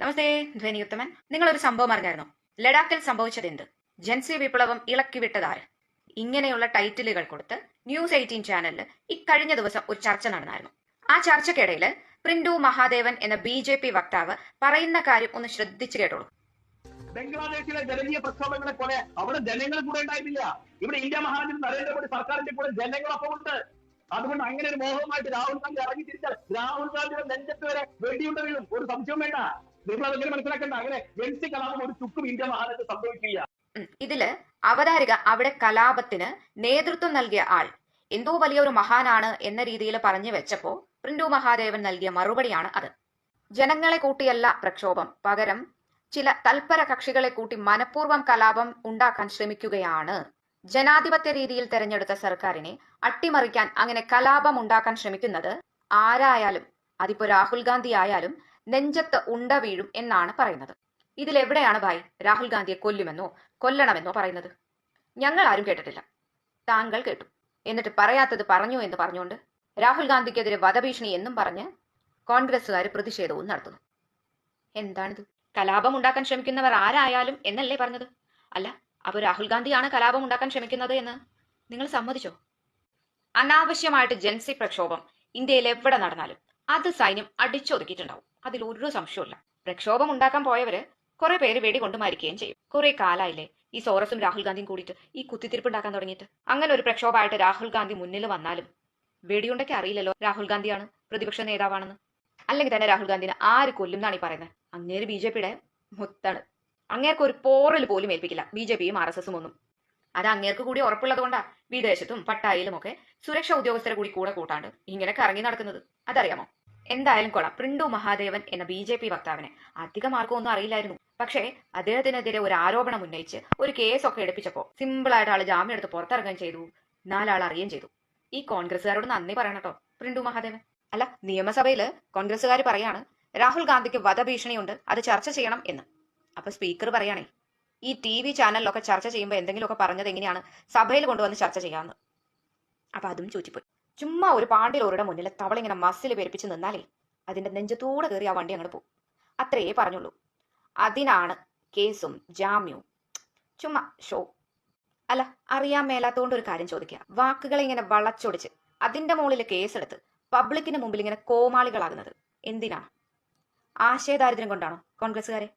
നമസ്തേ ധ്വനി ഉത്തമൻ നിങ്ങളൊരു സംഭവം അറിഞ്ഞായിരുന്നോ? ലഡാക്കിൽ സംഭവിച്ചത് എന്ത് ജൻസി വിപ്ലവം ഇളക്കിവിട്ടതാര് ഇങ്ങനെയുള്ള ടൈറ്റിലുകൾ കൊടുത്ത് ന്യൂസ് എയ്റ്റീൻ ചാനലിൽ ഇക്കഴിഞ്ഞ ദിവസം ഒരു ചർച്ച നടന്നായിരുന്നു. ആ ചർച്ചക്കിടയിൽ പ്രിന്റു മഹാദേവൻ എന്ന ബി ജെ പി വക്താവ് പറയുന്ന കാര്യം ഒന്ന് ശ്രദ്ധിച്ചു കേട്ടോളൂ. ബംഗ്ലാദേശിലെ ജനകീയ പ്രക്ഷോഭങ്ങളെ പോലെ അവിടെ ജനങ്ങൾ കൂടെ ഉണ്ടായിരുന്നില്ല. ഇവിടെ ഇന്ത്യ മഹാരാജ്യം നരേന്ദ്രമോദി സർക്കാരിന്റെ കൂടെ ജനങ്ങളൊപ്പം ഉണ്ട്. അതുകൊണ്ട് അങ്ങനെ ഒരു മോഹമായിട്ട് രാഹുൽ ഗാന്ധി ഇറങ്ങി തിരിച്ചാൽ രാഹുൽ ഗാന്ധിയുടെ നെഞ്ചത്ത് വരെ വെടിയുണ്ട ഒരു സംശയം വേണ്ട. നിങ്ങൾ അതെങ്ങനെ മനസ്സിലാക്കണ്ട. അങ്ങനെ ജൻസി കലാപം ഒരു ചുക്കും ഇന്ത്യ മഹാരാജ്യം സംഭവിക്കില്ല ഇതിൽ അവതാരിക അവിടെ കലാപത്തിന് നേതൃത്വം നൽകിയ ആൾ എന്തോ വലിയൊരു മഹാനാണ് എന്ന രീതിയിൽ പറഞ്ഞു വെച്ചപ്പോ പ്രിന്റു മഹാദേവൻ നൽകിയ മറുപടിയാണ് അത്. ജനങ്ങളെ കൂട്ടിയല്ല പ്രക്ഷോഭം. പകരം ചില തൽപര കക്ഷികളെ കൂട്ടി മനഃപൂർവം കലാപം ഉണ്ടാക്കാൻ ശ്രമിക്കുകയാണ്. ജനാധിപത്യ രീതിയിൽ തെരഞ്ഞെടുത്ത സർക്കാരിനെ അട്ടിമറിക്കാൻ അങ്ങനെ കലാപം ഉണ്ടാക്കാൻ ശ്രമിക്കുന്നത് ആരായാലും അതിപ്പോ രാഹുൽ ഗാന്ധി ആയാലും നെഞ്ചത്ത് ഉണ്ട വീഴും എന്നാണ് പറയുന്നത്. ഇതിലെവിടെയാണ് ഭായ് രാഹുൽ ഗാന്ധിയെ കൊല്ലുമെന്നോ കൊല്ലണമെന്നോ പറയുന്നത്? ഞങ്ങൾ ആരും കേട്ടിട്ടില്ല. താങ്കൾ കേട്ടു. എന്നിട്ട് പറയാത്തത് പറഞ്ഞു എന്ന് പറഞ്ഞുകൊണ്ട് രാഹുൽ ഗാന്ധിക്കെതിരെ വധഭീഷണി എന്നും പറഞ്ഞ് കോൺഗ്രസുകാർ പ്രതിഷേധവും നടത്തുന്നു. എന്താണിത്? കലാപം ഉണ്ടാക്കാൻ ശ്രമിക്കുന്നവർ ആരായാലും എന്നല്ലേ പറഞ്ഞത്? അല്ല അപ്പോൾ രാഹുൽ ഗാന്ധിയാണ് കലാപം ഉണ്ടാക്കാൻ ശ്രമിക്കുന്നത് എന്ന് നിങ്ങൾ സമ്മതിച്ചോ? അനാവശ്യമായിട്ട് ജൻസി പ്രക്ഷോഭം ഇന്ത്യയിൽ എവിടെ നടന്നാലും അത് സൈന്യം അടിച്ചൊതുക്കിയിട്ടുണ്ടാവും. അതിലൊരു സംശയമില്ല പ്രക്ഷോഭം ഉണ്ടാക്കാൻ പോയവര് കുറെ പേര് വെടികൊണ്ട് മരിക്കുകയും ചെയ്യും. കുറെ കാലായില്ലേ ഈ സോറസും രാഹുൽ ഗാന്ധിയും കൂടിയിട്ട് ഈ കുത്തിത്തിരിപ്പ് ഉണ്ടാക്കാൻ തുടങ്ങിയിട്ട്. അങ്ങനെ ഒരു പ്രക്ഷോഭമായിട്ട് രാഹുൽ ഗാന്ധി മുന്നിൽ വന്നാലും വെടിയുണ്ടൊക്കെ അറിയില്ലല്ലോ രാഹുൽ ഗാന്ധിയാണ് പ്രതിപക്ഷ നേതാവാണെന്ന്. അല്ലെങ്കിൽ തന്നെ രാഹുൽ ഗാന്ധിനെ ആര് കൊല്ലും എന്നാണ് ഈ പറയുന്നത്. അങ്ങേര് ബി ജെ പിയുടെ മുത്താണ്. അങ്ങേർക്ക് ഒരു പോറൽ പോലും ഏൽപ്പിക്കില്ല. ബി ജെ പിയും ആർ എസ് എസും ഒന്നും. അത് അങ്ങേർക്ക് കൂടി ഉറപ്പുള്ളത് കൊണ്ടാ വിദേശത്തും പട്ടായിലും ഒക്കെ സുരക്ഷാ ഉദ്യോഗസ്ഥരെ കൂടി കൂടെ കൂട്ടാണ്ട് ഇങ്ങനെ കറങ്ങി നടക്കുന്നത്. അതറിയാമോ? എന്തായാലും കൊള്ളാം. പ്രിണ്ടു മഹാദേവൻ എന്ന ബി ജെ പി വക്താവിനെ അധികം ആർക്കും ഒന്നും അറിയില്ലായിരുന്നു. പക്ഷേ അദ്ദേഹത്തിനെതിരെ ഒരു ആരോപണം ഉന്നയിച്ച് ഒരു കേസൊക്കെ എടുപ്പിച്ചപ്പോൾ സിമ്പിളായിട്ട് ആൾ ജാമ്യം എടുത്ത് പുറത്തിറങ്ങുകയും ചെയ്തു. നാലാൾ അറിയുകയും ചെയ്തു. ഈ കോൺഗ്രസ്സുകാരോട് നന്ദി പറയണട്ടോ കേട്ടോ പ്രിന്റു മഹാദേവൻ. അല്ല നിയമസഭയിൽ കോൺഗ്രസ്സുകാർ പറയാണ് രാഹുൽ ഗാന്ധിക്ക് വധഭീഷണിയുണ്ട് അത് ചർച്ച ചെയ്യണം എന്ന്. അപ്പൊ സ്പീക്കർ പറയാണേ ഈ ടി വി ചാനലിലൊക്കെ ചർച്ച ചെയ്യുമ്പോൾ എന്തെങ്കിലുമൊക്കെ പറഞ്ഞത് എങ്ങനെയാണ്? സഭയിൽ കൊണ്ടുവന്ന് ചർച്ച ചെയ്യാമെന്ന് അപ്പൊ അതും ചൂറ്റിപ്പോയി. ചുമ്മാ ഒരു പാണ്ടിലോരുടെ മുന്നിൽ തവള ഇങ്ങനെ മസിൽ പെരുപ്പിച്ച് നിന്നാലേ അതിന്റെ നെഞ്ചത്തൂടെ കയറി ആ വണ്ടി അങ്ങോട്ട് പോകും അത്രയേ പറഞ്ഞുള്ളൂ. അതിനാണ് കേസും ജാമ്യവും. ചുമ്മാ ഷോ. അല്ല അറിയാൻ മേലാത്തോണ്ട് ഒരു കാര്യം ചോദിക്കുക വാക്കുകളെ ഇങ്ങനെ വളച്ചൊടിച്ച് അതിന്റെ മുകളിൽ കേസെടുത്ത് പബ്ലിക്കിന് മുമ്പിൽ ഇങ്ങനെ കോമാളികളാകുന്നത് എന്തിനാണ്? ആശയദാരിദ്ര്യം കൊണ്ടാണോ കോൺഗ്രസ്സുകാരെ?